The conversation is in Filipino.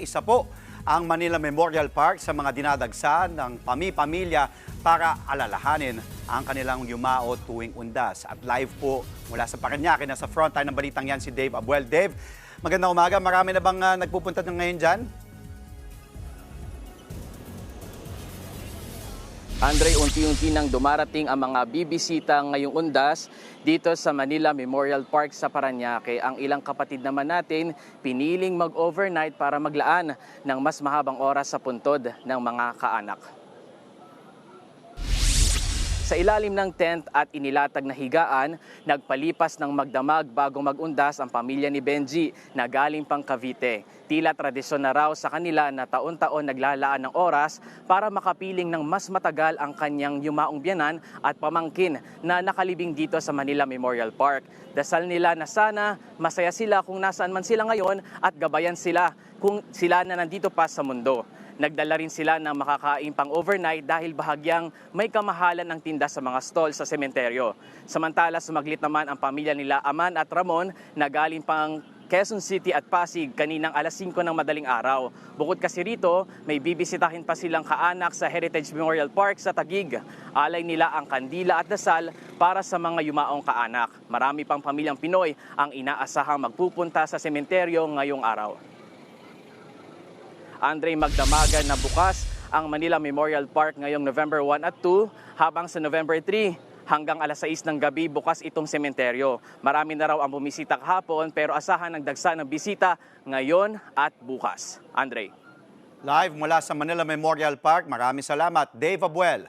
isa po ang Manila Memorial Park sa mga dinadagsa ng pami-pamilya para alalahanin ang kanilang yumao tuwing undas. At live po mula sa Paranaque, nasa frontline ng balitang yan si Dave Abuel. Dave, magandang umaga. Marami na bang ah, nagpupunta ng ngayon dyan? Andre, unti-unti nang dumarating ang mga bibisita ngayong undas dito sa Manila Memorial Park sa Paranaque. Ang ilang kapatid naman natin piniling mag-overnight para maglaan ng mas mahabang oras sa puntod ng mga kaanak. Sa ilalim ng tent at inilatag na higaan, nagpalipas ng magdamag bago magundas ang pamilya ni Benji na galing pang Cavite. Tila tradisyon na raw sa kanila na taon-taon naglalaan ng oras para makapiling ng mas matagal ang kanyang yumaong biyanan at pamangkin na nakalibing dito sa Manila Memorial Park. Dasal nila na sana masaya sila kung nasaan man sila ngayon at gabayan sila kung sila na nandito pa sa mundo. Nagdala rin sila ng makakain pang overnight dahil bahagyang may kamahalan ng tinda sa mga stall sa sementeryo. Samantala, sumaglit naman ang pamilya nila Aman at Ramon na galing pang Quezon City at Pasig kaninang alas 5 ng madaling araw. Bukod kasi rito, may bibisitahin pa silang kaanak sa Heritage Memorial Park sa Tagig. Alay nila ang kandila at dasal para sa mga yumaong kaanak. Marami pang pamilyang Pinoy ang inaasahang magpupunta sa sementeryo ngayong araw. Andre magdamagan na bukas ang Manila Memorial Park ngayong November 1 at 2 habang sa November 3 hanggang alas 6 ng gabi bukas itong sementeryo. Marami na raw ang bumisita kahapon pero asahan ng dagsa ng bisita ngayon at bukas. Andre. Live mula sa Manila Memorial Park. Maraming salamat, Dave Abuel.